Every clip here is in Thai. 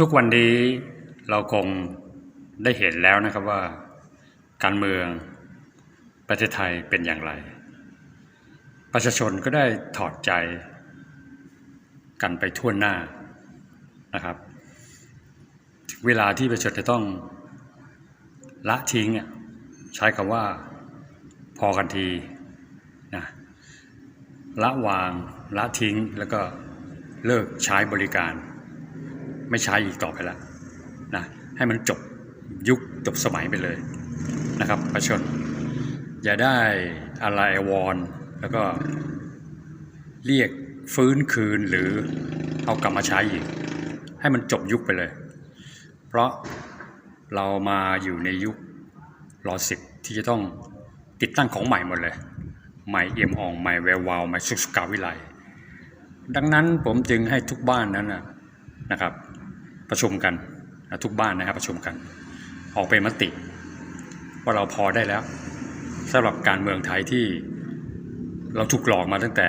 ทุกวันนี้เราคงได้เห็นแล้วนะครับว่า การเมืองประเทศไทยเป็นอย่างไร ประชาชนก็ได้ถอดใจ กันไปทั่วหน้านะครับเวลาที่ประชาชนจะต้องละทิ้งอะใช้คำว่า พอกันทีนะละวางละทิ้งแล้วก็เลิกใช้บริการ ไม่ใช้อีกต่อไปแล้วนะให้มันจบยุคจบสมัยไปเลยนะครับประชาชนอย่าได้อะไรวรณ์แล้วก็เรียกฟื้นคืนหรือเอากลับมาใช้อีก ให้มันจบยุคไปเลย เพราะเรามาอยู่ในยุครอสิบที่จะต้องติดตั้งของใหม่หมดเลย ใหม่เอี่ยมอ่องใหม่แวววาวใหม่สุสกาวิไลดังนั้นผมจึงให้ทุกบ้านนั้นนะครับ ประชุมกันทุกบ้านนะครับประชุมกัน ออกเป็นมติ ว่าเราพอได้แล้วสำหรับการเมืองไทยที่เราถูกหลอกมาตั้งแต่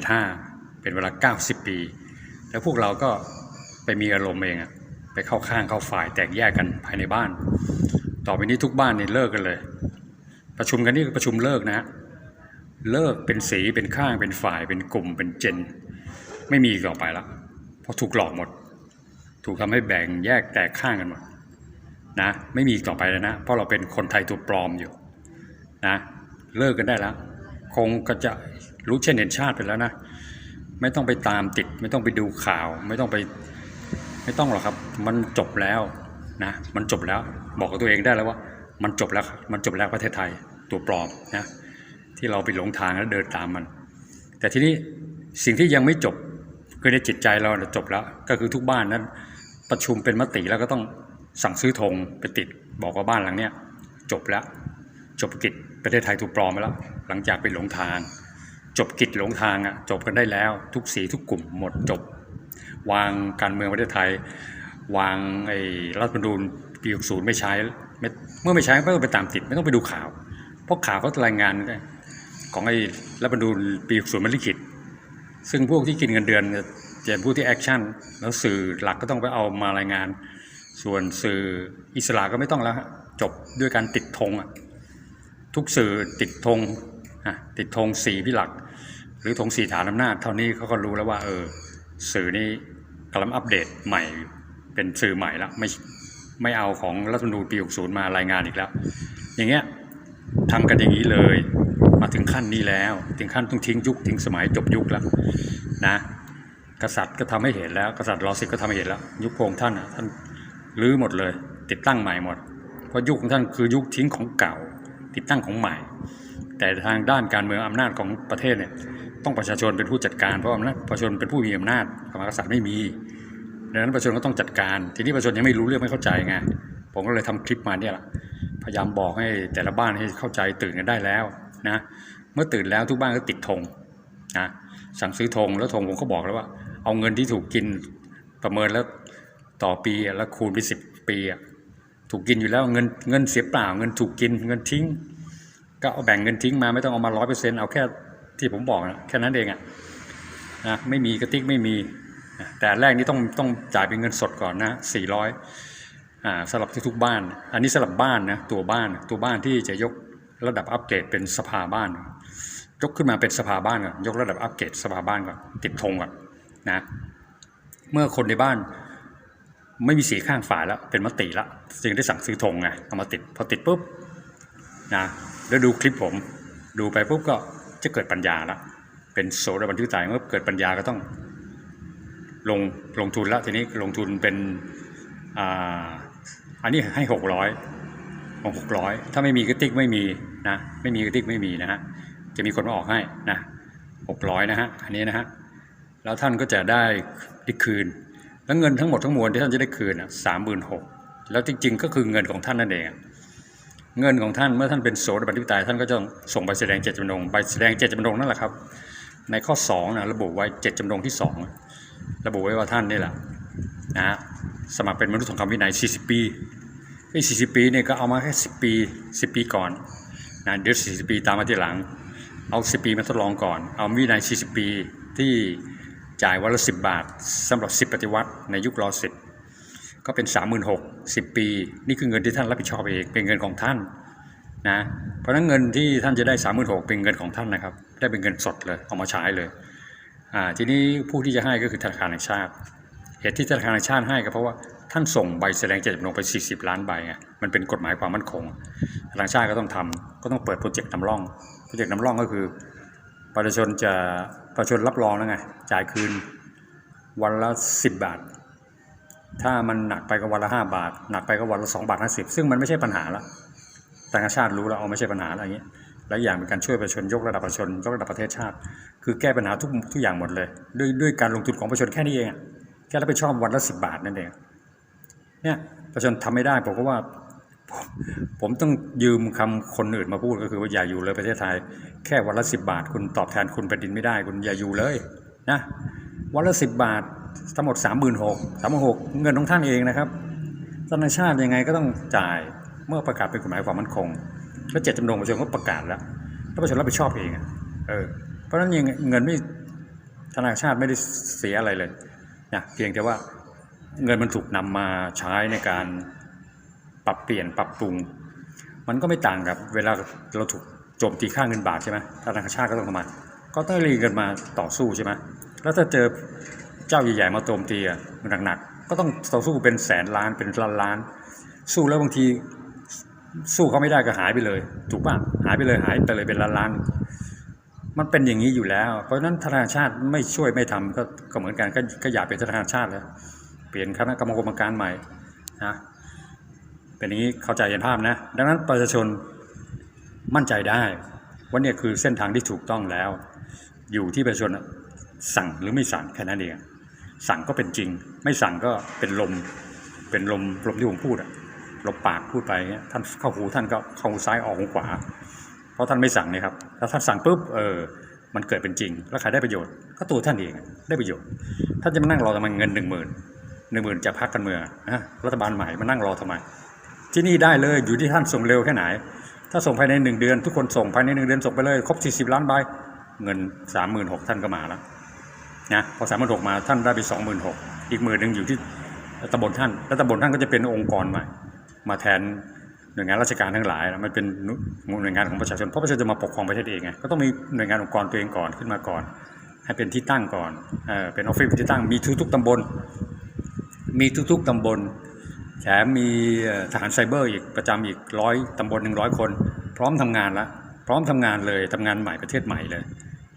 2475 เป็นเวลา 90 ปี แล้วพวกเราก็ไปมีอารมณ์เองอะไปเข้าข้างเข้าฝ่ายแตกแยกกันภายในบ้าน ต่อไปนี้ทุกบ้านเนี่ยเลิกกันเลย ประชุมกันนี่คือประชุมเลิกนะฮะเลิกเป็นสีเป็นข้างเป็นฝ่ายเป็นกลุ่มเป็นเจน ไม่มีต่อไปล้วเพราะถูกหลอกหมด ถูกทำให้แบ่งแยกแตกข้างกันหมดนะไม่มีต่อไปแล้วนะเพราะเราเป็นคนไทยตัวปลอมอยู่นะเลิกกันได้แล้ว คงก็จะรู้เช่นเห็นชาติไปแล้วนะ ไม่ต้องไปตามติด ไม่ต้องไปดูข่าว ไม่ต้องไป ไม่ต้องหรอกครับ มันจบแล้วนะมันจบแล้วบอกกับตัวเองได้แล้วว่า มันจบแล้วมันจบแล้วประเทศไทยตัวปลอมนะที่เราไปหลงทางแล้วเดินตามมัน แต่ทีนี้สิ่งที่ยังไม่จบคือในจิตใจเราจบแล้ว ก็คือทุกบ้านนั้น ประชุมเป็นมติแล้วก็ต้องสั่งซื้อธงไปติดบอกว่าบ้านหลังเนี้ยจบแล้วจบกิจประเทศไทยถูกปลอมไปแล้ว หลังจากไปหลงทาง จบกิจหลงทางอะจบกันได้แล้ว ทุกสีทุกกลุ่มหมดจบ วางการเมืองประเทศไทย วางไอ้รัฐธรรมนูญปี60ไม่ใช้เมื่อไม่ใช้ไม่ต้องไปตามติดไม่ต้องไปดูข่าว เพราะข่าวเขารายงานของไอ้รัฐธรรมนูญปี60มันลิขิตซึ่งพวกที่กินเงินเดือน จะเป็นผู้ที่แอคชั่นแล้วสื่อหลักก็ต้องไปเอามารายงาน ส่วนสื่ออิสระก็ไม่ต้องแล้วฮะจบด้วยการติดธงอะทุกสื่อติดธงอะติดธงสีพี่หลัก หรือธงสีฐานอำนาจ เท่านี้เขาก็รู้แล้วว่าเออสื่อนี้กำลังอัปเดตใหม่เป็นสื่อใหม่แล้วไม่ไม่เอาของรัฐธรรมนูญปี 60 มารายงานอีกแล้ว อย่างเงี้ยทำกันอย่างนี้เลย มาถึงขั้นนี้แล้ว ถึงขั้นต้องทิ้งยุคทิ้งสมัยจบยุคแล้วนะ กษัตริย์ก็ทำให้เห็นแล้ว กษัตริย์รอสิบก็ทำให้เห็นแล้ว ยุคพงค์ท่านอะท่านรื้อหมดเลย ติดตั้งใหม่หมด เพราะยุคของท่านคือยุคทิ้งของเก่า ติดตั้งของใหม่ แต่ทางด้านการเมืองอำนาจของประเทศเนี่ยต้องประชาชนเป็นผู้จัดการเพราะอำนาจประชาชนเป็นผู้มีอำนาจพระมหากษัตริย์ไม่มีดังนั้นประชาชนก็ต้องจัดการ ทีนี้ประชาชนยังไม่รู้เรื่องไม่เข้าใจไงผมก็เลยทำคลิปมาเนี่ยแหละพยายามบอกให้แต่ละบ้านให้เข้าใจตื่นกันได้แล้วนะเมื่อตื่นแล้วทุกบ้านก็ติดธงนะสั่งซื้อธงแล้วธงผมก็บอกแล้วว่า เอาเงินที่ถูกกินประเมินแล้วต่อปีแล้วคูณไปสิบปีถูกกินอยู่แล้วเงินเงินเสียเปล่า เงินถูกกินเงินทิ้ง ก็เอาแบ่งเงินทิ้งมาไม่ต้องเอามาร้อยเปอร์เซ็นต์เอาแค่ที่ผมบอกนะแค่นั้นเองอะนะไม่มีกระติกไม่มี แต่แรกนี้ต้องต้องจ่ายเป็นเงินสดก่อนนะสี่ร้อยอ่าสำหรับทุกๆบ้าน อันนี้สำหรับบ้านนะตัวบ้านตัวบ้านที่จะยกระดับอัปเกรดเป็นสภาบ้านยกขึ้นมาเป็นสภาบ้านก่อนยกระดับอัปเกรดสภาบ้านก่อนติดธงก่อน นะเมื่อคนในบ้านไม่มีสีข้างฝาแล้วเป็นมติแล้วจึงได้สั่งซื้อธงไงเอามาติดพอติดปุ๊บนะแล้วดูคลิปผม ดูไปปุ๊บก็จะเกิดปัญญาละเป็นโสดาบันทึกตายเมื่อเกิดปัญญาก็ต้อง ลงลงทุนล้วทีนี้ลงทุนเป็นอ่าอันนี้ให้หกร้อยหกร้อยถ้าไม่มีกระติกไม่มีนะไม่มีกระติกไม่มีนะฮะจะมีคนมาออกให้นะหกร้อยนะฮะอันนี้นะฮะ แล้วท่านก็จะได้ได้คืน แล้วเงินทั้งหมดทั้งมวลที่ท่านจะได้คืนสามหมื่นหกแล้วจริง ๆ ก็คือเงินของท่านนั่นเองเงินของท่านเมื่อท่านเป็นโสดาบันทิปไตยท่านก็จะส่งใบแสดงเจตจำนงใบแสดงเจตจำนงนั่นแหละครับ ในข้อ2นะระบุไว้เจตจำนงที่ 2 ระบุไว้ว่าท่านนี่แหละนะฮะสมัครเป็นมนุษย์ทองคำวินัย 40 ปีไอ้40 ปีเนี่ยก็เอามาแค่ 10 ปี 10 ปีก่อนนะเดี๋ยว40 ปีตามมาทีหลัง เอา 10 ปีมาทดลองก่อน เอาวินัย 40 ปีที่ จ่ายวันละ 10 บาทสำหรับ 10 ปฏิวัติในยุครอสิบก็เป็นสามหมื่นหกสิบปี นี่คือเงินที่ท่านรับผิดชอบเองเป็นเงินของท่านนะเพราะนั้นเงินที่ท่านจะได้สามหมื่นหกเป็นเงินของท่านนะครับ ได้เป็นเงินสดเลยเอามาใช้เลยอ่าทีนี้ผู้ที่จะให้ก็คือธนาคารแห่งชาติ เหตุที่ธนาคารแห่งชาติให้ก็เพราะว่าท่านส่งใบแสดงเจตจำนงไป 40 ล้านใบไงมันเป็นกฎหมายความมั่นคงธนาคารชาติก็ต้องทำก็ต้องเปิดโปรเจกต์นำร่องโปรเจกต์นำร่องก็คือประชาชนจะ ประชาชนรับรองแล้วไง จ่ายคืนวันละ 10 บาท ถ้ามันหนักไปก็วันละ 5 บาท หนักไปก็วันละ 2 บาท 50 ซึ่งมันไม่ใช่ปัญหาละต่างชาติรู้แล้วเอาไม่ใช่ปัญหาอะไรเงี้ย และอย่างเป็นการช่วยประชาชนยกระดับประชาชนยกระดับประเทศชาติ คือแก้ปัญหาทุกทุกอย่างหมดเลย ด้วยด้วยการลงทุนของประชาชนแค่นี้เองแค่รับผิดชอบวันละ 10 บาทนั่นเอง เนี่ยประชาชนทำไม่ได้ผมก็ว่า ผมผมต้องยืมคำคนอื่นมาพูดก็คือว่าอย่าอยู่เลยประเทศไทย แค่วันละสิบบาท คุณตอบแทนคุณแผ่นดินไม่ได้ คุณอย่าอยู่เลยนะวันละสิบบาททั้งหมดสามหมื่นหกสามหมื่นหกเงินของท่านเองนะครับธนาชาติยังไงก็ต้องจ่ายเมื่อประกาศเป็นกฎหมายความมั่นคง แล้วเจ็ดจำนงประชาชนก็ประกาศแล้วแล้วประชาชนรับผิดชอบเองเออเพราะฉะนั้นยังเงินไม่ธนาชาติไม่ได้เสียอะไรเลยนะเพียงแต่ว่าเงินมันถูกนำมาใช้ในการ ปรับเปลี่ยนปรับปรุง มันก็ไม่ต่างกับเวลาเราถูกโจมตีค่าเงินบาทใช่ไหมธนาคารชาติก็ต้องทำมา ก็ต้องรีกันมาต่อสู้ใช่ไหมแล้วถ้าเจอเจ้าใหญ่ๆมาโจมตีอะหนักๆก็ต้องต่อสู้เป็นแสนล้านเป็นล้านล้าน สู้แล้วบางทีสู้เขาไม่ได้ก็หายไปเลย ถูกป่ะหายไปเลยหายไปเลยเป็นล้านล้านๆมันเป็นอย่างนี้อยู่แล้ว เพราะฉะนั้นธนาคารชาติไม่ช่วยไม่ทำก็ก็เหมือนกันก็ก็อย่าเป็นธนาคารชาติเลยเปลี่ยนคณะกรรมการใหม่นะ เป็นอย่างนี้เข้าใจเห็นภาพนะ ดังนั้นประชาชนมั่นใจได้ว่าเนี่ยคือเส้นทางที่ถูกต้องแล้ว อยู่ที่ประชาชนสั่งหรือไม่สั่งแค่นั้นเองสั่งก็เป็นจริง ไม่สั่งก็เป็นลม เป็นลมลมที่ผมพูดอะลมปากพูดไปท่านเข้าหูท่านก็เข้าหูซ้ายออกหูขวา เพราะท่านไม่สั่งเนี่ยครับถ้าท่านสั่งปุ๊บเออมันเกิดเป็นจริง แล้วใครได้ประโยชน์ก็ตัวท่านเองได้ประโยชน์ท่านจะมานั่งรอทำไมเงินหนึ่งหมื่นหนึ่งหมื่นจะพักกันเมืองนะรัฐบาลใหม่มานั่งรอทำไม ที่นี่ได้เลยอยู่ที่ท่านส่งเร็วแค่ไหน ถ้าส่งภายในหนึ่งเดือน ทุกคนส่งภายในหนึ่งเดือนส่งไปเลยครบสี่สิบล้านใบเงินสามหมื่นหกท่านก็มาแล้วนะพอสามหมื่นหกมาท่านได้ไปสองหมื่นหกอีกหมื่นหนึ่งอยู่ที่ตำบลท่าน แล้วตำบลท่านก็จะเป็นองค์กรใหม่มาแทนหน่วยงานราชการทั้งหลาย มันเป็นหน่วยงานของประชาชน เพราะประชาชนจะมาปกครองประเทศเองไง ก็ต้องมีหน่วยงานองค์กรตัวเองก่อนขึ้นมาก่อน ให้เป็นที่ตั้งก่อนเออเป็นออฟฟิศที่ตั้ง มีทุกๆตำบล มีทุกๆตำบล แถมมีเอ่อทหารไซเบอร์อีกประจำอีกร้อยตำบลหนึ่งร้อยคน พร้อมทำงานแล้วพร้อมทำงานเลยทำงานใหม่ประเทศใหม่เลย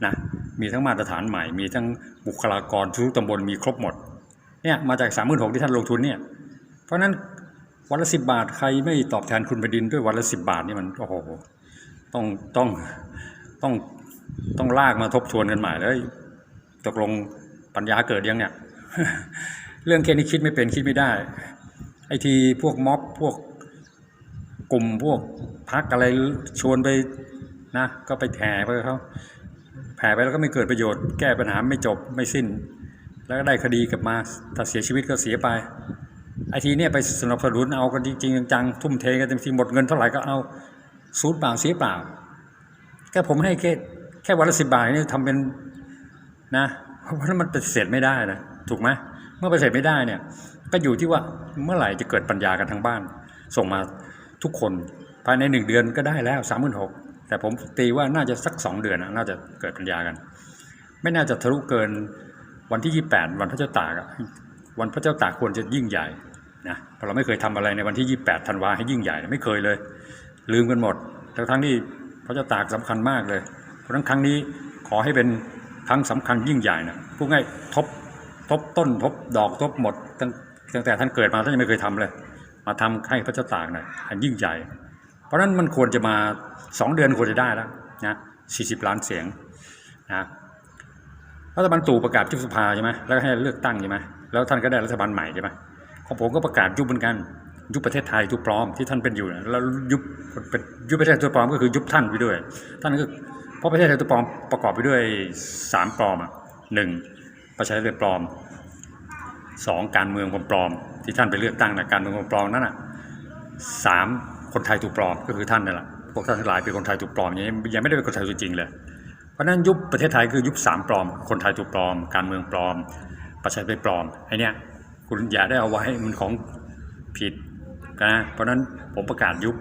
นะมีทั้งมาตรฐานใหม่ มีทั้งบุคลากรทุกตำบลมีครบหมดเนี่ยมาจากสามหมื่นหกที่ท่านลงทุนเนี่ยเพราะนั้นวันละสิบาทใครไม่ตอบแทนคุณแผ่นดินด้วยวันละสิบาทนี่มันโอ้โหต้องต้องต้องต้องลากมาทบทวนกันใหม่เลยตกลงปัญญาเกิดยังเนี่ย เรื่องแค่นี้คิดไม่เป็นคิดไม่ได้ ไอทีพวกม็อบพวกกลุ่มพวกพักอะไรชวนไปนะ ก็ไปแผ่ไปเขาแผ่ไปแล้วก็ไม่เกิดประโยชน์แก้ปัญหาไม่จบไม่สิ้น แล้วก็ได้คดีกลับมาถ้าเสียชีวิตก็เสียไปไอทีเนี่ยไปสนับสนุนเอากันจริงๆจังๆทุ่มเทกันเต็มที่หมดเงินเท่าไหร่ก็เอาสูญเปล่าเสียเปล่าแค่ผมให้แค่แค่วันละสิบบาทนี่ทำเป็นนะเพราะฉะนั้นมันปฏิเสธไม่ได้นะถูกไหมเมื่อปฏิเสธไม่ได้เนี่ย ก็อยู่ที่ว่าเมื่อไหร่จะเกิดปัญญากันทั้งบ้าน ส่งมาทุกคนภายในหนึ่งเดือนก็ได้แล้วสามหมื่นหกแต่ผมตีว่าน่าจะสักสองเดือนนะน่าจะเกิดปัญญากัน ไม่น่าจะทะลุเกินวันที่ยี่แปดวันพระเจ้าตากวันพระเจ้าตากควรจะยิ่งใหญ่นะเพราะเราไม่เคยทำอะไรในวันที่ยี่แปดธันวาให้ยิ่งใหญ่ไม่เคยเลย ลืมกันหมดแต่ทั้งที่พระเจ้าตากสำคัญมากเลย เพราะฉะนั้นครั้งนี้ขอให้เป็นครั้งสำคัญยิ่งใหญ่นะพูดง่ายทบทบต้นทบดอกทบหมดตั้ง ตั้งแต่ท่านเกิดมาท่านยังไม่เคยทำเลย มาทำให้พระเจ้าตากหน่อยอันยิ่งใหญ่ เพราะฉะนั้นมันควรจะมาสองเดือนควรจะได้แล้วนะสี่สิบล้านเสียงนะรัฐบาลตู่ประกาศยุบสภาใช่ไหมแล้วให้เลือกตั้งใช่ไหมแล้วท่านก็ได้รัฐบาลใหม่ใช่ไหมของผมก็ประกาศยุบเหมือนกันยุบประเทศไทยยุบปลอมที่ท่านเป็นอยู่แล้วยุบเป็นยุบประเทศตัวปลอมก็คือยุบท่านไปด้วย ท่านก็เพราะประเทศไทยตัวปลอมประกอบไปด้วยสามปลอมอะหนึ่งประชาธิปไตยปลอม สองการเมืองปลอมๆที่ท่านไปเลือกตั้งนะการเมืองปลอมๆนั่นน่ะสามคนไทยถูกปลอมก็คือท่านนั่นแหละพวกท่านทั้งหลายเป็นคนไทยถูกปลอมยังยังไม่ได้เป็นคนไทยจริงเลยเพราะนั้นยุบประเทศไทยคือยุบสามปลอม คนไทยถูกปลอม การเมืองปลอม ประชาธิปไตยปลอมไอเนี้ยคุณอย่าได้เอาไว้มันของผิดนะเพราะฉะนั้นผมประกาศยุบ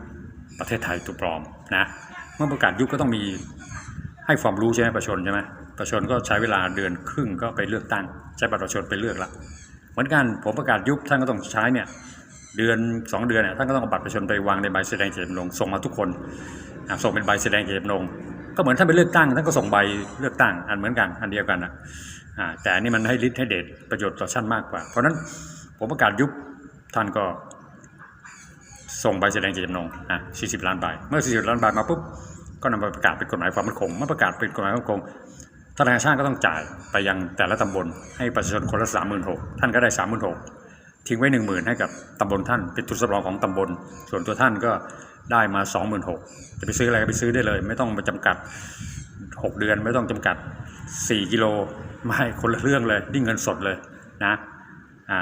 ประเทศไทยตัวปลอมนะเมื่อประกาศยุบก็ต้องมีให้ความรู้ใช่ไหมประชาชนใช่ไหมประชาชนก็ใช้เวลาเดือนครึ่งก็ไปเลือกตั้งใช้บัตรประชาชนไปเลือกละ เหมือนกันผมประกาศยุบท่านก็ต้องใช้เนี่ยเดือนสองเดือนเนี่ยท่านก็ต้องเอาบัตรประชาชนไปวางในใบแสดงเจตจำนงส่งมาทุกคนส่งเป็นใบแสดงเจตจำนงก็เหมือนท่านไปเลือกตั้งท่านก็ส่งใบเลือกตั้งอันเหมือนกันอันเดียวกันนะแต่อันนี้มันให้ฤทธิ์ให้เดชประโยชน์ต่อชั้นมากกว่า เพราะฉะนั้นผมประกาศยุบท่านก็ส่งใบแสดงเจตจำนงนะ40 ล้านใบเมื่อ 40 ล้านใบมาปุ๊บก็นำไปประกาศเป็นกฎหมายความมั่นคงเมื่อประกาศเป็นกฎหมายความมั่นคง ธนาคารชาติก็ต้องจ่ายไปยังแต่ละตำบลให้ประชาชนคนละสามหมื่นหกท่านก็ได้สามหมื่นหกทิ้งไว้หนึ่งหมื่นให้กับตำบลท่านเป็นทุนสำรองของตำบล ส่วนตัวท่านก็ได้มาสองหมื่นหกจะไปซื้ออะไรก็ไปซื้อได้เลย ไม่ต้องมาจำกัด6เดือนไม่ต้องจำกัด4กิโลไม่คนละเรื่องเลยนี่เงินสดเลยนะอ่า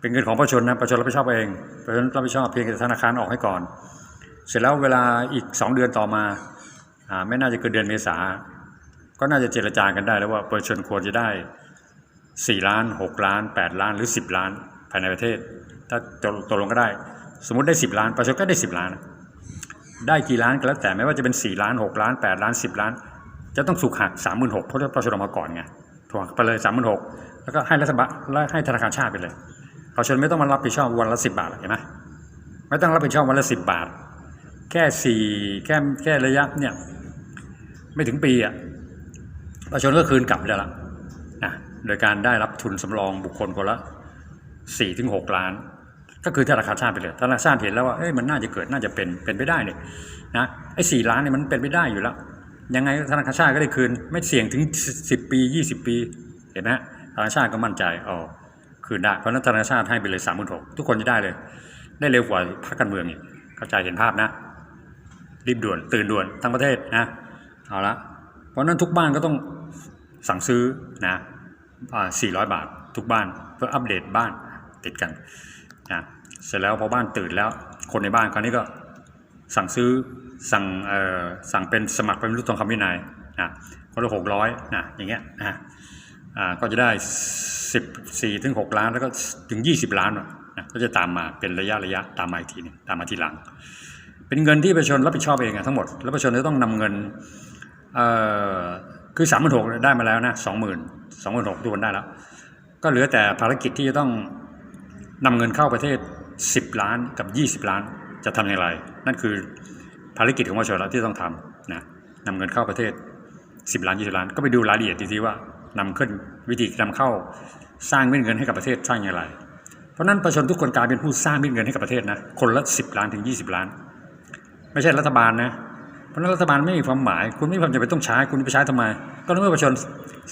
เป็นเงินของประชาชนนะประชาชนรับผิดชอบเองประชาชนรับผิดชอบเพียงแต่ธนาคารออกให้ก่อน เสร็จแล้วเวลาอีก 2 เดือนต่อมาอ่าไม่น่าจะเกินเดือนเมษา ก็น่าจะเจรจากันได้แล้วว่าประชาชนควรจะได้ 4 ล้าน 6 ล้าน 8 ล้านหรือ 10 ล้านภายในประเทศ ถ้าตกลงก็ได้ สมมติได้ 10 ล้านประชาชนก็ได้ 10 ล้าน ได้กี่ล้านก็แล้วแต่ไม่ว่าจะเป็น 4 ล้าน 6 ล้าน 8 ล้าน 10 ล้าน จะต้องถูกหัก36,000เพราะประชาชนมาก่อนไงถูกหักไปเลย 36,000แล้วก็ให้รัฐบาลและให้ธนาคารชาติไปเลยประชาชนไม่ต้องมารับผิดชอบวันละ 10 บาทเห็นไหมไม่ต้องรับผิดชอบวันละ10 บาท แค่สี่แค่แค่ระยะเนี่ยไม่ถึงปีอะ ประชาชนก็คืนกลับได้ละนะโดยการได้รับทุนสำรองบุคคลคนละสี่ถึงหกล้าน ก็คือธนาคารชาติไปเลยธนาคารชาติเห็นแล้วว่าเอ้ยมันน่าจะเกิดน่าจะเป็นเป็นไปได้เนี่ยนะไอ้สี่ล้านเนี่ยมันเป็นไปได้อยู่แล้วยังไงธนาคารชาติก็ได้คืน ไม่เสี่ยงถึงสิบปียี่สิบปีเห็นไหมธนาคารชาติก็มั่นใจอ๋อคืนได้เพราะนั้นธนาคารชาติให้ไปเลยสามหมื่นหกทุกคนจะได้เลย ได้เร็วกว่าพรรคการเมืองอีกเข้าใจเห็นภาพนะ รีบด่วนตื่นด่วนทั้งประเทศนะเอาละเพราะนั้นทุกบ้านก็ต้อง สั่งซื้อนะสี่ร้อยบาททุกบ้านเพื่ออัปเดตบ้านติดกันนะเสร็จแล้วพอบ้านตื่นแล้วคนในบ้านคราวนี้ก็สั่งซื้อสั่งเอ่อสั่งเป็นสมัครเป็นรุ่ทองคำวินัยนะคนละหกร้อยนะอย่างเงี้ยนะอ่าก็จะได้สิบสี่ถึงหกล้านแล้วก็ถึงยี่สิบล้านนะก็จะตามมาเป็นระยะระยะตามมาอีกทีหนึงตามมาทีหลัง เป็นเงินที่ประชาชนรับผิดชอบเองอะทั้งหมด แล้วประชาชนจะต้องนำเงินเอ่อ คือสามหมื่นหกได้มาแล้วนะสองหมื่นสองหมื่นหกทุกคนได้แล้ว ก็เหลือแต่ภารกิจที่จะต้องนำเงินเข้าประเทศ10ล้านกับ20ล้านจะทำอย่างไร นั่นคือภารกิจของประชาชนแล้วที่ต้องทำนะนำเงินเข้าประเทศ10ล้าน20ล้าน ก็ไปดูรายละเอียดทีๆว่านำขึ้นวิธีนำเข้าสร้างเม็ดเงินให้กับประเทศสร้างอย่างไร เพราะนั้นประชาชนทุกคนกลายเป็นผู้สร้างเม็ดเงินให้กับประเทศนะคนละ10ล้านถึง20ล้าน ไม่ใช่รัฐบาลนะ เพราะนั้นรัฐบาลไม่มีความหมาย คุณไม่มีความจำเป็นต้องใช้ คุณไปใช้ทำไม ก็เมื่อประชาชน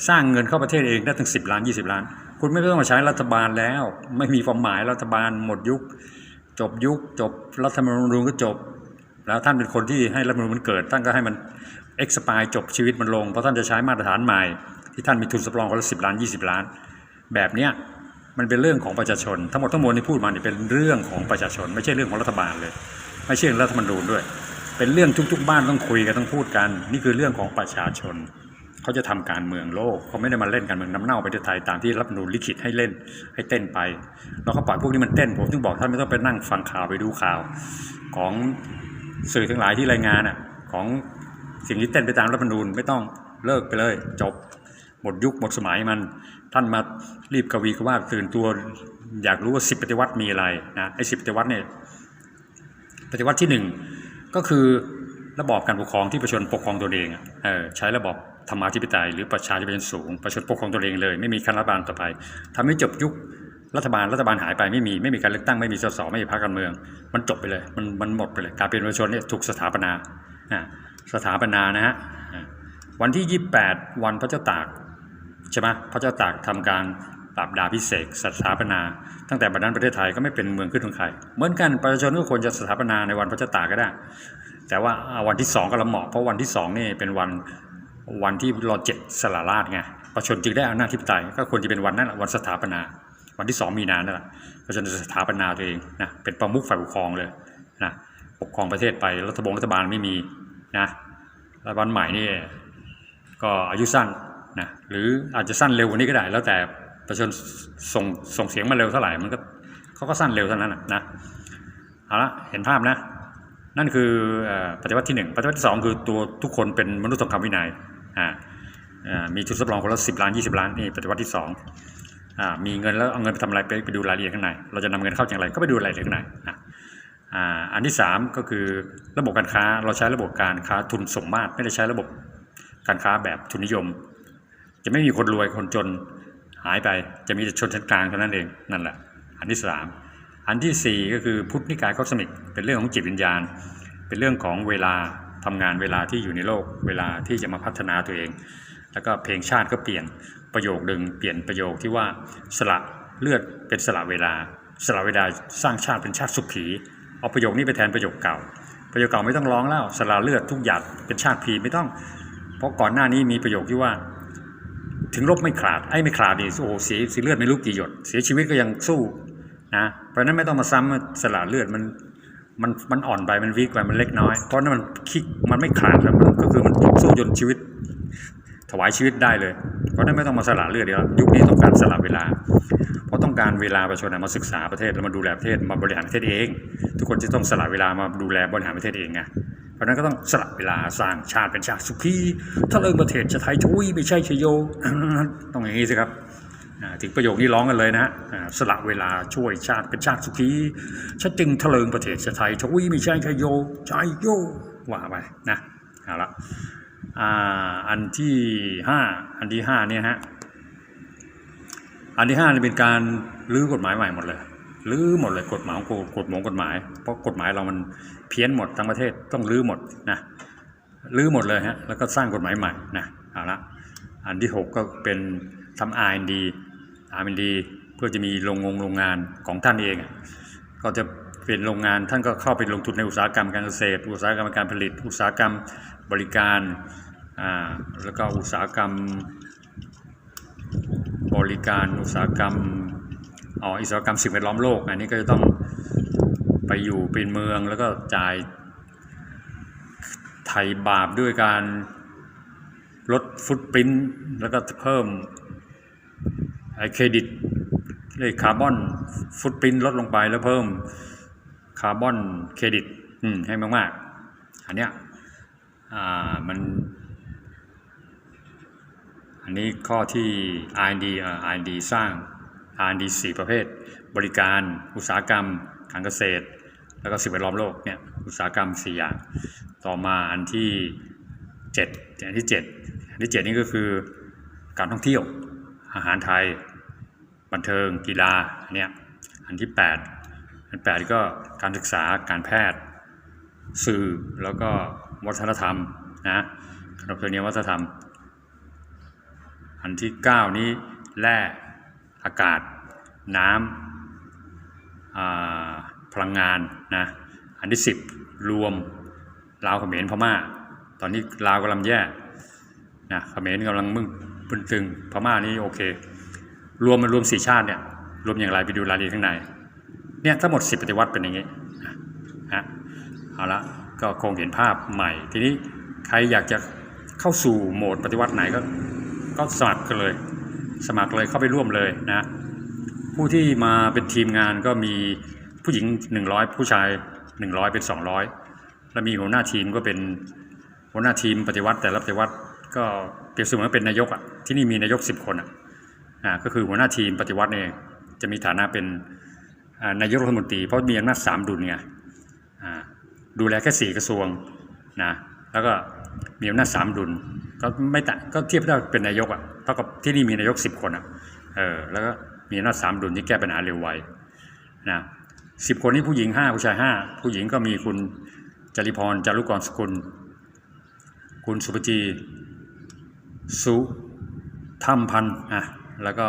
สร้างเงินเข้าประเทศเองได้ถึง 10 ล้าน 20 ล้าน คุณไม่ต้องมาใช้รัฐบาลแล้ว ไม่มีความหมายรัฐบาลหมดยุค จบยุค จบรัฐธรรมนูญก็จบ แล้วท่านเป็นคนที่ให้รัฐธรรมนูญมันเกิด ท่านก็ให้มัน expire จบชีวิตมันลง เพราะท่านจะใช้มาตรฐานใหม่ ที่ท่านมีทุนสำรองคนละ10ล้าน 20 ล้าน แบบเนี้ยมันเป็นเรื่องของประชาชน ทั้งหมดทั้งมวลที่พูดมาเนี่ยเป็นเรื่องของประชาชน ไม่ใช่เรื่องของรัฐบาลเลย ไม่ใช่เรื่องรัฐธรรมนูญด้วย เป็นเรื่องทุกๆ บ้านต้องคุยกันต้องพูดกัน นี่คือเรื่องของประชาชน เขาจะทำการเมืองโลกเขาไม่ได้มาเล่นการเมืองน้ำเน่าประเทศไทยตามที่รัฐนูลิขิตให้เล่นให้เต้นไปแล้วเขาปล่อยพวกนี้มันเต้นผมถึงบอกท่านไม่ต้องไปนั่งฟังข่าวไปดูข่าว ของสื่อทั้งหลายที่รายงานอะของสิ่งที่เต้นไปตามรัฐมนูญไม่ต้องเลิกไปเลย จบหมดยุคหมดสมัยมัน ท่านมารีบกวีกว่าตื่นตัวอยากรู้ว่าสิบปฏิวัติมีอะไรนะไอ้สิบปฏิวัติเนี่ยปฏิวัติที่หนึ่ง ก็คือระบอบการปกครองที่ประชาชนปกครองตัวเองเออใช้ระบอบธรรมาธิปไตยหรือประชาธิปไตยสูง ประชาชนปกครองตัวเองเลย ไม่มีคณะรัฐบาลต่อไปทำให้จบยุครัฐบาลรัฐบาลหายไปไม่มีไม่มีการเลือกตั้งไม่มีสสไม่มีพรรคการเมือง มันจบไปเลย มันมันหมดไปเลยการเป็นประชาชนเนี่ยถูกสถาปนาสถาปนานะฮะวันที่ 28 วันพระเจ้าตากใช่ไหมพระเจ้าตากทำการ ปราบดาพิเศษสถาปนา ตั้งแต่บัดนั้นประเทศไทยก็ไม่เป็นเมืองขึ้นของใครเหมือนกันประชาชนก็ควรจะสถาปนาในวันพระเจ้าตากก็ได้ แต่ว่าวันที่สองก็ละเหมาะเพราะวันที่สองนี่เป็นวันวันที่รอเจ็ดสละราชไงประชาชนจึงได้อำนาจทิปไตยก็ควรจะเป็นวันนั้นแหละวันสถาปนา วันที่สองมีนานั่นแหละประชาชนจะสถาปนาตัวเองนะเป็นประมุขฝ่ายปกครองเลยนะปกครองประเทศไปรัฐบงรัฐบาลไม่มีนะรัฐบาลใหม่นี่ก็อายุสั้นนะหรืออาจจะสั้นเร็วกว่านี้ก็ได้ แล้วแต่ ประชาชนส่งส่งเสียงมาเร็วเท่าไหร่มันก็เขาก็สั้นเร็วเท่านั้นนะเอาละเห็นภาพนะ นั่นคือปฏิวัติที่หนึ่งปฏิวัติที่สองคือตัวทุกคนเป็นมนุษย์ทองคำวินัยอ่ามีทุนสำรองคนละสิบล้านยี่สิบล้านนี่ปฏิวัติที่สองอมีเงินแล้วเอาเงินไปทำอะไรไปไปดูรายละเอียดข้างในเราจะนำเงินเข้าอย่างไรก็ไปดูรายละเอียดข้างในนะอันที่สามก็คือระบบการค้าเราใช้ระบบการค้าทุนสมมาตรไม่ได้ใช้ระบบการค้าแบบทุนนิยม จะไม่มีคนรวยคนจน หายไปจะมีแต่ชนชั้นกลางเท่านั้นเองนั่นแหละ อันที่สามอันที่สี่ก็คือพุทธนิกายคอสมิกเป็นเรื่องของจิตวิญญาณ เป็นเรื่องของเวลาทำงานเวลาที่อยู่ในโลก เวลาที่จะมาพัฒนาตัวเอง แล้วก็เพลงชาติก็เปลี่ยนประโยคดึงเปลี่ยนประโยคที่ว่าสละเลือดเป็นสละเวลา สละเวลาสร้างชาติเป็นชาติสุขีเอาประโยคนี้ไปแทนประโยคเก่า ประโยคเก่าไม่ต้องร้องแล้วสละเลือดทุกหยาดเป็นชาติพีไม่ต้อง เพราะก่อนหน้านี้มีประโยคที่ว่า ถึงรบไม่ขาดไอ้ไม่ขาดนี่โอ้โหเสียเสียเลือดไม่รู้กี่หยด เสียชีวิตก็ยังสู้นะเพราะนั้นไม่ต้องมาซ้ำว่าสละเลือดมันมันมันอ่อนไปมันวีกไปมันเล็กน้อย เพราะนั้นมันคิกมันไม่ขาดแล้วมันก็คือมันสู้จนชีวิต ถวายชีวิตได้เลย เพราะนั้นไม่ต้องมาสละเลือดเดียวยุคนี้ต้องการสละเวลา เพราะต้องการเวลาประชาชนมาศึกษาประเทศแล้วมาดูแลประเทศมาบริหารประเทศเอง ทุกคนจะต้องสละเวลามาดูแลบริหารประเทศเองไง ราะนั้นก็ต้องสละเวลาสร้างชาติเป็นชาติสุขีถ้าเลิกประเทศจะไทยทุยไม่ใช่ชโยต้องอย่างนี้สิครับถึงประโยคนี้ร้องกันเลยนะฮะสละเวลาช่วยชาติเป็นชาติสุขีชาจึงทะเลิงประเทศชาไทยทุยไม่ใช่ชโยชยโยว่าไปนะเอาละอันที่ห้าอันที่ห้าเนี่ยฮะอันที่ห้าเป็นการรื้อกฎหมายใหม่หมดเลย รื้อหมดเลยกฎหมายของกฎหมายกฎหมาย เพราะกฎหมายเรามันเพี้ยนหมดทั้งประเทศต้องรื้อหมดนะรื้อหมดเลยฮะแล้วก็สร้างกฎหมายใหม่นะเอาละอันที่หกก็เป็นทำ R&D R&D เพื่อจะมีโรงงงโรงงานของท่านเอง ก็จะเป็นโรงงานท่านก็เข้าไปลงทุนในอุตสาหกรรมการเกษตร อุตสาหกรรมการผลิต อุตสาหกรรมบริการอ่าแล้วก็อุตสาหกรรมบริการอุตสาหกรรม อ๋ออุตสาหกรรมสิ่งแวดล้อมโลกอันนี้ก็จะต้องไปอยู่เป็นเมืองแล้วก็จ่ายไถ่บาปด้วยการลดฟุตปริ้นแล้วก็เพิ่มไอเครดิตเลคาร์บอนฟุตปริ้นลดลงไปแล้วเพิ่มคาร์บอนเครดิตให้มากๆ อันเนี้ยอ่ามัน อันนี้ข้อที่ R&D อ่า R&D สร้าง R&D สี่ประเภท บริการ อุตสาหกรรมการเกษตร แล้วก็สิ่งแวดล้อมโลกเนี่ยอุตสาหกรรมสี่อย่าง ต่อมาอันที่เจ็ดอันที่เจ็ดอันที่เจ็ดนี่ก็คือการท่องเที่ยว อาหารไทย บันเทิง กีฬาอันเนี้ยอันที่ 8 อัน 8 ก็การศึกษาการแพทย์ สื่อแล้วก็วัฒนธรรมนะขนบธรรมเนียมวัฒนธรรม อันที่ 9 นี้แร่ อากาศ น้ำพลังงานนะอันที่ 10 รวมลาวเขมรพม่า ตอนนี้ลาวกำลังแย่นะเขมรกำลังมึงบึนตึงพม่านี่โอเค รวมมันรวมสี่ชาติเนี่ยรวมอย่างไรไปดูรายละเอียดข้างในเนี่ยทั้งหมดสิบปฏิวัติเป็นอย่างนี้นะฮะเอาละก็คงเห็นภาพใหม่ ทีนี้ใครอยากจะเข้าสู่โหมดปฏิวัติไหนก็ก็สมัครกันเลย สมัครเลยเข้าไปร่วมเลยนะผู้ที่มาเป็นทีมงานก็มีผู้หญิง 100 ผู้ชาย 100 เป็น 200 แล้วมีหัวหน้าทีมก็เป็นหัวหน้าทีมปฏิวัติแต่ละปฏิวัติก็เปรียบเสมือนเป็นนายกอะที่นี่มีนายก 10 คนอะอ่าก็คือหัวหน้าทีมปฏิวัติเนี่ยจะมีฐานะเป็นนายกรัฐมนตรีเพราะมีอำนาจสามดุลไงอ่าดูแลแค่สี่กระทรวงนะแล้วก็มีอำนาจสามดุล ก็ไม่ต่างก็เทียบได้เป็นนายกอะเท่ากับที่นี่มีนายกสิบคนอะเออแล้วก็มีอำนาจสามดุลที่แก้ปัญหาเร็วไวนะสิบคนนี้ผู้หญิงห้าผู้ชายห้าผู้หญิงก็มีคุณจริพรจารุกรสกุล คุณสุภจีสุธรรมพันธ์อะแล้วก็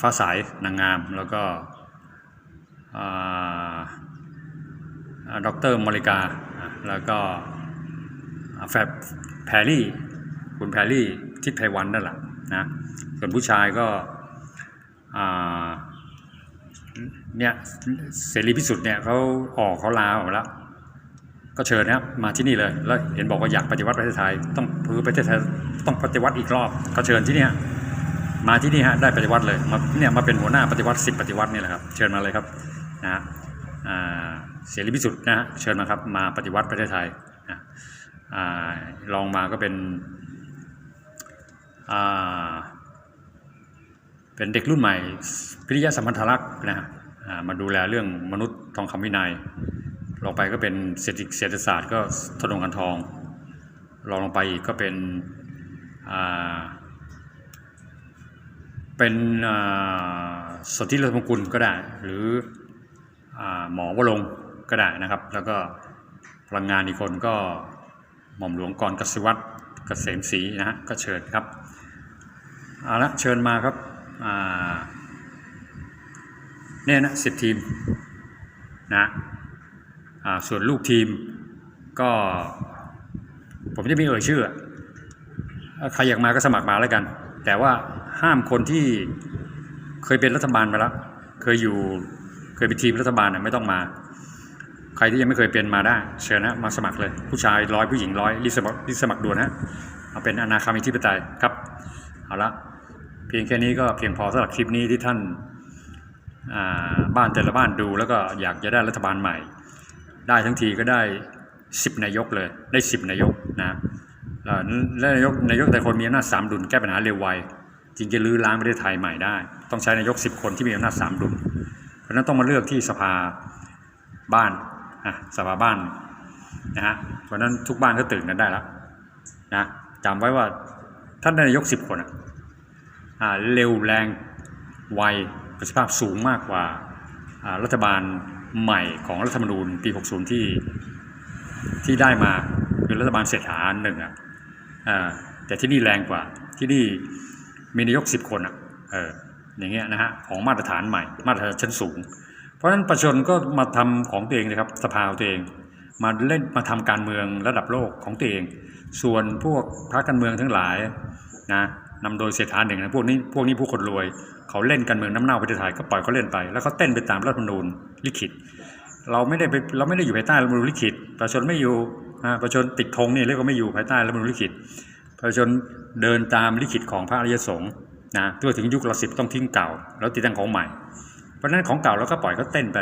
ฟ้าสายนางงาม แล้วก็อ่าอ่าดอกเตอร์มริกาแล้วก็ แฟบแพรรี่ คุณแพรรี่ทิพย์ไพวันนั่นแหละนะส่วนผู้ชายก็เนี่ยเสรีพิสุทธิ์เนี่ยเขาออกเขาลาออกแล้วก็เชิญนะครับมาที่นี่เลย แล้วเห็นบอกว่าอยากปฏิวัติประเทศไทย ต้องพื้นประเทศไทยต้องปฏิวัติอีกรอบก็เชิญที่เนี่ยมาที่นี่ฮะได้ปฏิวัติเลยมาเนี่ยมาเป็นหัวหน้าปฏิวัติสิบปฏิวัตินี่แหละครับเชิญมาเลยครับนะฮะเสรีพิสุทธิ์นะฮะเชิญมาครับมาปฏิวัติประเทศไทยนะ ลองมาก็เป็นเป็นเด็กรุ่นใหม่พิริยะสัมพันธลักษณ์นะฮะมาดูแลเรื่องมนุษย์ทองคำวินัยลงไปก็เป็นเศรษฐเศรษฐศาสตร์ก็ธนงกันทองรองลงไปอีกก็เป็นเป็นสนธิรัตมงกุลก็ได้ หรืออหมอวรงก็ได้นะครับ แล้วก็พลังงานอีกคนก็ หม่อมหลวงกรกสิวัตรเกษมศรีนะฮะก็เชิญครับเอาละเชิญมาครับเนี่ยนะสิบทีมนะส่วนลูกทีมก็ผมจะไม่เอ่ยชื่อใครอยากมาก็สมัครมาแล้วกัน แต่ว่าห้ามคนที่เคยเป็นรัฐบาลมาแล้ว เคยอยู่เคยเป็นทีมรัฐบาลน่ะไม่ต้องมา ใครที่ยังไม่เคยเป็นมาได้ เชิญนะมาสมัครเลย ผู้ชายร้อยผู้หญิงร้อยรีสมัครรีสมัครด่วนนะเอาเป็นอนาคามิที่ปไตยครับเอาละเพียงแค่นี้ก็เพียงพอสำหรับคลิปนี้ที่ท่านาบ้านแต่ละบ้านดูแล้วก็อยากจะได้รัฐบาลใหม่ ได้ทั้งทีก็ได้ 10 นายกเลยได้ 10 นายกนะแล้วและนายกนายกแต่คนมีอำนาจสามดุลแก้ปัญหาเร็วไวจริงจะลื้อล้างประเทศไทยใหม่ได้ ต้องใช้นายก 10 คนที่มีอำนาจสามดุลเพราะฉะนั้นต้องมาเลือกที่สภาบ้าน อะสภาบ้านนะฮะเพราะนั้นทุกบ้านก็ตื่นกันได้แล้วนะจำไว้ว่าท่านได้นายก10คนอะอ่าเร็วแรงไวประสิทธิภาพสูงมากกว่ารัฐบาลใหม่ของรัฐธรรมนูญปี 60 ที่ที่ได้มาคือรัฐบาลเศรษฐาหนึ่งอะแต่ที่นี่แรงกว่าที่นี่มีนายกสิบคนอะเอออย่างเงี้ยนะฮะของมาตรฐานใหม่ มาตรฐานชั้นสูง ราะฉะนั้นประชาชนก็มาทำของตัวเองนะครับสภาของตัวเอง มาเล่นมาทำการเมืองระดับโลกของตัวเอง ส่วนพวกพรรคการเมืองทั้งหลายนะนำโดยเศรษฐาหนึ่งนะพวกนี้พวกนี้ผู้คนรวย เขาเล่นการเมืองน้ำเน่าประเทศไทยก็ปล่อยเขาเล่นไป แล้วเขาเต้นไปตามรัฐธรรมนูญลิขิต เราไม่ได้ไปเราไม่ได้อยู่ภายใต้รัฐธรรมนูญลิขิต ประชาชนไม่อยู่อ่าประชาชนติดธงนี่เรียกว่าไม่อยู่ภายใต้รัฐธรรมนูญลิขิต ประชาชนเดินตามลิขิตของพระอริยสงฆ์นะตัวถึงยุคเราสิบต้องทิ้งเก่า แล้วติดตั้งของใหม่ ราะนั้นของเก่าเราก็ปล่อยเขาเต้นไป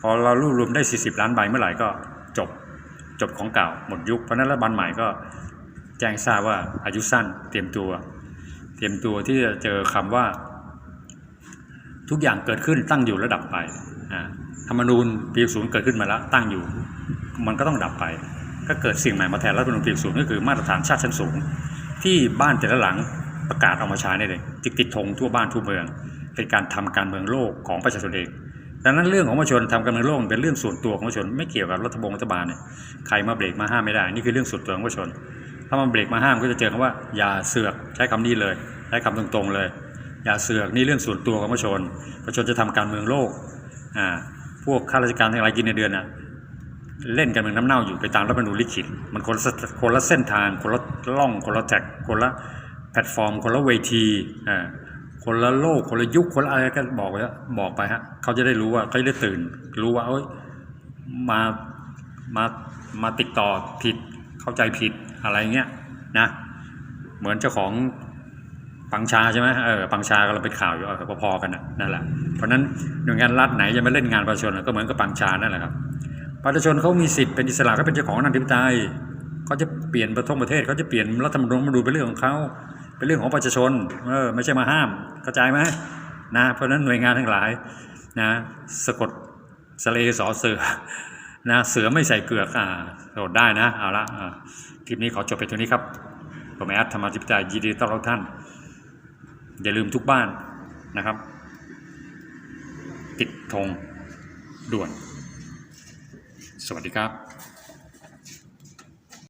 พอเรารวบรวมได้ 40 ล้านใบเมื่อไหร่ก็จบจบของเก่าหมดยุค เพราะนั้นรัฐบาลใหม่ก็แจ้งทราบว่าอายุสั้นเตรียมตัว เตรียมตัวที่จะเจอคำว่า ทุกอย่างเกิดขึ้นตั้งอยู่ระดับไปธรรมนูญปีศูนย์เกิดขึ้นมาแล้วตั้งอยู่ มันก็ต้องดับไป ก็เกิดสิ่งใหม่มาแทนรัฐธรรมนูญปีศูนย์ก็คือมาตรฐานชาติชั้นสูง ที่บ้านแต่ละหลังประกาศออกมาใช้นี่เลยติดติดธงทั่วบ้านทั่วเมือง เป็นการทำการเมืองโลกของประชาชนเองดังนั้นเรื่องของประชาชนทำการเมืองโลกเป็นเรื่องส่วนตัวของประชาชนไม่เกี่ยวกับรัฐบงรัฐบาลเนี่ยใครมาเบรกมาห้ามไม่ได้ นี่คือเรื่องส่วนตัวของประชาชน ถ้ามาเบรกมาห้ามก็จะเจอคำว่าอย่าเสือกใช้คำนี้เลยใช้คำตรงๆเลย อย่าเสือกนี่เรื่องส่วนตัวของประชาชนประชาชนจะทำการเมืองโลกอ่าพวกข้าราชการทั้งหลายกินในเดือนน่ะเล่นการเมืองน้ำเน่าอยู่ไปตามรัฐมนูญลิขิตมันคนละคนละเส้นทางคนละล่องคนละแท็กคนละแพลตฟอร์ม คนละเวทีอ่า คนละโลกคนละยุคคนละอะไรก็บอกไปบอกไปฮะเขาจะได้รู้ว่าเขาจะได้ตื่น รู้ว่าเอ้ยมามามาติดต่อผิดเข้าใจผิดอะไรเงี้ยนะเหมือนเจ้าของปังชาใช่ไหมเออปังชาก็เราเป็นข่าวอยู่พอๆกันนะนั่นแหละเพราะนั้นหน่วยงานรัฐไหนจะมาเล่นงานประชาชนก็เหมือนกับปังชานั่นแหละครับประชาชนเขามีสิทธิ์เป็นอิสระเขาเป็นเจ้าของอำนาธิปไตยเขาจะเปลี่ยนประเทศเขาจะเปลี่ยนรัฐธรรมนูญมาดูเป็นเรื่องของเขา เป็นเรื่องของประชาชนเออไม่ใช่มาห้ามเข้าใจไหมนะเพราะฉะนั้นหน่วยงานทั้งหลายนะสะกดสะเลสอเสือนะเสือไม่ใส่เกลือกอ่าสะกดได้นะเอาละคลิปนี้ขอจบไปเท่นี้ครับผมแอดธรรมาธิปไตยยินดีต้อนรับท่าน อย่าลืมทุกบ้านนะครับติดธงด่วน สวัสดีครับ